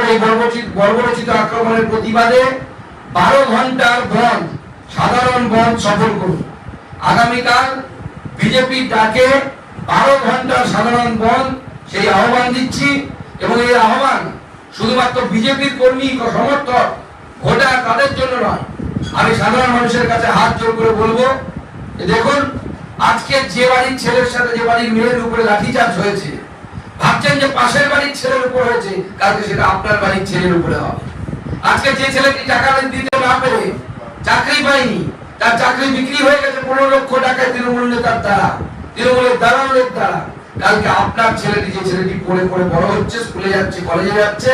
উপরে বর্বরচিত আক্রমণের প্রতিবাদে বারো ঘণ্টার বন্ধ, সাধারণ বন্ধ সফল করুন। আগামীকাল বিজেপির ডাকে বারো ঘণ্টার সাধারণ বন্ধ সেই আহ্বান দিচ্ছি এবং এই আহ্বান শুধুমাত্র বিজেপির কর্মী সমর্থক, ভোটার তাদের জন্য নয়, আমি সাধারণ মানুষের কাছে হাত জোর করে বলব দেখুন, আজকে যে বাড়ির ছেলের সাথে যে বাড়ির মেয়ের উপরে লাঠিচার্জ হয়েছে ভাবছেন যে পাশের বাড়ির ছেলের উপর হয়েছে, কালকে সেটা আপনার বাড়ির ছেলের উপরে হবে। আজকে যে ছেলেটি টাকা দিতে না পেরে চাকরি পায়নি, তার চাকরি বিক্রি হয়ে গেছে পনেরো লক্ষ টাকায় তৃণমূল নেতার দ্বারা, তৃণমূলের দালালের দ্বারা। কালকে আপনার ছেলেটি যে ছেলেটি পড়ে পড়ে বড় হচ্ছে, স্কুলে যাচ্ছে, কলেজে যাচ্ছে,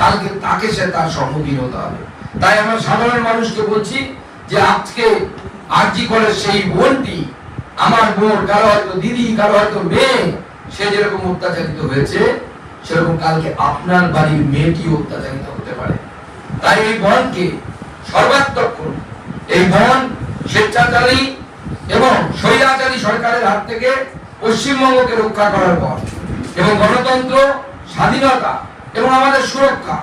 কালকে তাকে সে তার সম্মুখীন হতে হবে। তাই আমরা সাধারণ মানুষকে বলছি যে আজকে আরজি করে সেই বোনটি, আমার বোন, কারও হয়তো দিদি, কারও হয়তো মেয়ে সে যেরকম অত্যাচারিত হয়েছে, সেরকম কালকে আপনার বাড়ির মেয়েটি অত্যাচারিত হতে পারে। তাই এই বনকে সর্বাত্মক করুন। এই বন স্বেচ্ছাচারী এবং স্বৈরাচারী সরকারের হাত থেকে পশ্চিমবঙ্গকে রক্ষা করার পর এবং গণতন্ত্র, স্বাধীনতা এবং আমাদের সুরক্ষা,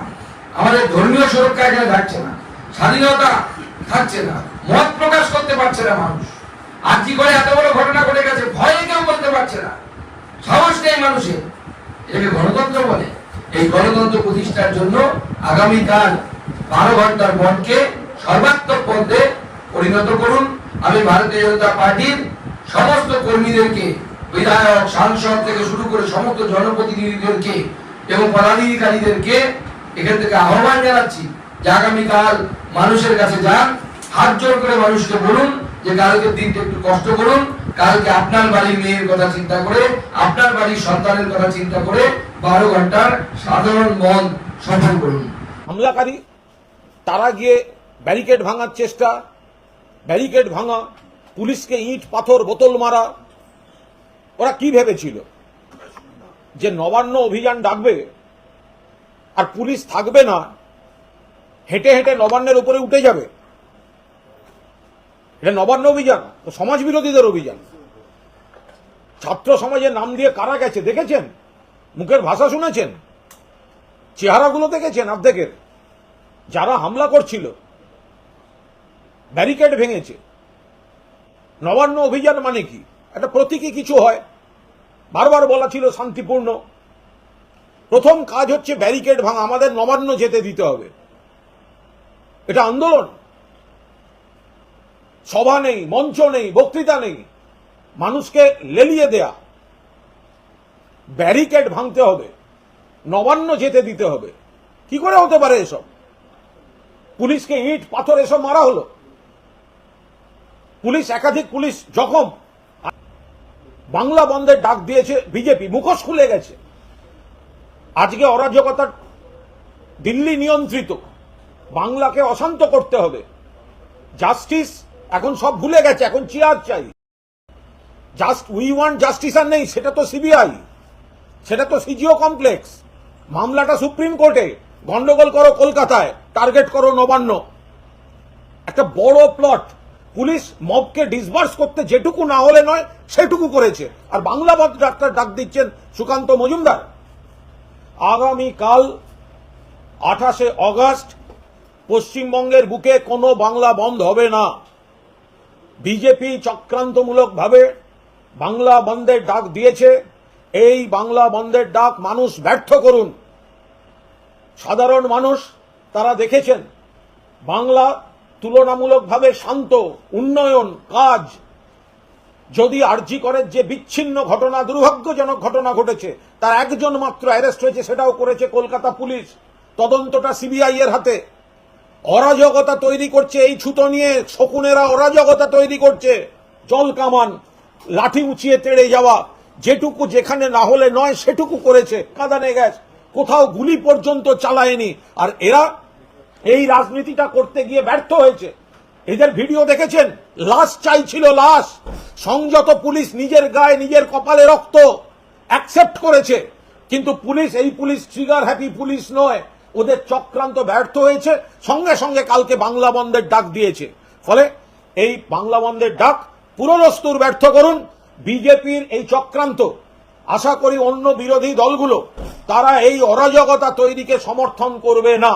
আমাদের ধর্মীয় সুরক্ষা এখানে থাকছে না। স্বাধীনতা থাকছে না। মত প্রকাশ করতে পারছে না মানুষ। আর কি করে এত বড় ঘটনা ঘটে গেছে ভয়ে কেউ বলতে পারছে না সাহস নেই মানুষের এটাকে গণতন্ত্র বলে। এই গণতন্ত্র প্রতিষ্ঠার জন্য আগামীকাল বারো ঘণ্টার বনকে সর্বাত্মক পথে পরিণত করুন। আমি ভারতীয় জনতা পার্টির সমস্ত কর্মীদেরকে, বিধায়ক, সাংসদ থেকে শুরু করে সমস্ত জনপ্রতিনিধিদেরকে এবং পদাধিকারীদেরকে এখান থেকে আহ্বান জানাচ্ছি যে আগামীকাল মানুষের কাছে যান, হাত জোর করে মানুষকে বলুন যে কালকের দিনটা একটু কষ্ট করুন, কালকে আপনার বাড়ির মেয়ের কথা চিন্তা করে, আপনার বাড়ির সন্তানের কথা চিন্তা করে বারো ঘণ্টার সাধারণ মন সফল করুন। হামলাকারী, তারা গিয়ে ব্যারিকেড ভাঙার চেষ্টা, ব্যারিকেড ভাঙা, পুলিশকে ইট, পাথর, বোতল মারা, ওরা কি ভেবেছিল? যে নবান্ন অভিযান ডাকবে আর পুলিশ থাকবে না, হেঁটে হেঁটে নবান্নের উপরে উঠে যাবে। এটা নবান্ন অভিযান সমাজ বিরোধীদের অভিযান। ছাত্র সমাজের নাম দিয়ে কারা গেছে, দেখেছেন? মুখের ভাষা শুনেছেন? চেহারাগুলো দেখেছেন অর্ধেকের যারা হামলা করছিল, ব্যারিকেড ভেঙেছে। নবান্ন অভিযান মানে কি? একটা প্রতীকী কিছু হয়। বারবার বলা ছিল শান্তিপূর্ণ। প্রথম কাজ হচ্ছে ব্যারিকেড ভাঙা, আমাদের নবান্ন যেতে দিতে হবে। এটা আন্দোলন। সভা নেই, মঞ্চ নেই, বক্তৃতা নেই। মানুষকে লেলিয়ে দেয়া। ব্যারিকেড ভাঙতে হবে। নবান্ন যেতে দিতে হবে। কি করে হতে পারে এসব? পুলিশকে ইট, পাথর এসব মারা হলো। পুলিশ, একাধিক পুলিশ জখম। বাংলা বন্ধের ডাক দিয়েছে বিজেপি, মুখোশ খুলে গেছে। আজকে অরাজকতা দিল্লি নিয়ন্ত্রিত। বাংলাকে অশান্ত করতে হবে। জাস্টিস এখন সব ভুলে গেছে, এখন চেয়ার চাই। জাস্ট উই ওয়ান্ট জাস্টিস আর নেই, সেটা তো সিবিআই সেটা তো সিজিও কমপ্লেক্স মামলাটা সুপ্রিম কোর্টে গন্ডগোল করো কলকাতায় টার্গেট করো নবান্ন। একটা বড় প্লট পুলিশ মবকে ডিসবার্স করতে যেটুকু না হলে নয়, সেটুকু করেছে। আর বাংলা ডাক্তার ডাক দিচ্ছেন সুকান্ত মজুমদার। আগামী কাল আঠাশে অগস্ট পশ্চিমবঙ্গের বুকে কোনো বাংলা বন্ধ হবে না। বিজেপি চক্রান্তমূলকভাবে বাংলা বন্ধের ডাক দিয়েছে। এই বাংলা বন্ধের ডাক মানুষ ব্যর্থ করুন। সাধারণ মানুষ তারা দেখেছেন, বাংলা তুলনামূলকভাবে শান্ত, উন্নয়ন, কাজ। যদি আরজি করের যে বিচ্ছিন্ন ঘটনা, দুর্ভাগ্যজনক ঘটনা ঘটেছে, তার একজন মাত্র অ্যারেস্ট হয়েছে, সেটাও করেছে কলকাতা পুলিশ। তদন্তটা সিবিআই এর হাতে। অরাজকতা তৈরি করছে এই ছুতো নিয়ে, শকুনেরা অরাজকতা তৈরি করছে। জল কামান, লাঠি উঁচিয়ে তেড়ে যাওয়া, যেটুকু যেখানে না হলে নয়, সেটুকু করেছে। কাদানে গ্যাস, কোথাও গুলি পর্যন্ত চালায়নি। আর এরা এই রাজনীতিটা করতে গিয়ে ব্যর্থ হয়েছে। এদের ভিডিও দেখেছেন? লাশ চাইছিল লাশ। সংযত পুলিশ নিজের গায়ে নিজের কপালে রক্ত অ্যাকসেপ্ট করেছে। কিন্তু পুলিশ, এই পুলিশ ট্রিগার হ্যাপি পুলিশ নয়। ওদের চক্রান্ত ব্যর্থ হয়েছে, সঙ্গে সঙ্গে কালকে বাংলা বন্ধের ডাক দিয়েছে। ফলে এই বাংলা বন্ধের ডাক পুরোদস্তুর ব্যর্থ করুন, বিজেপির এই চক্রান্ত। আশা করি অন্য বিরোধী দলগুলো, তারা এই অরাজকতা তৈরিকে সমর্থন করবে না।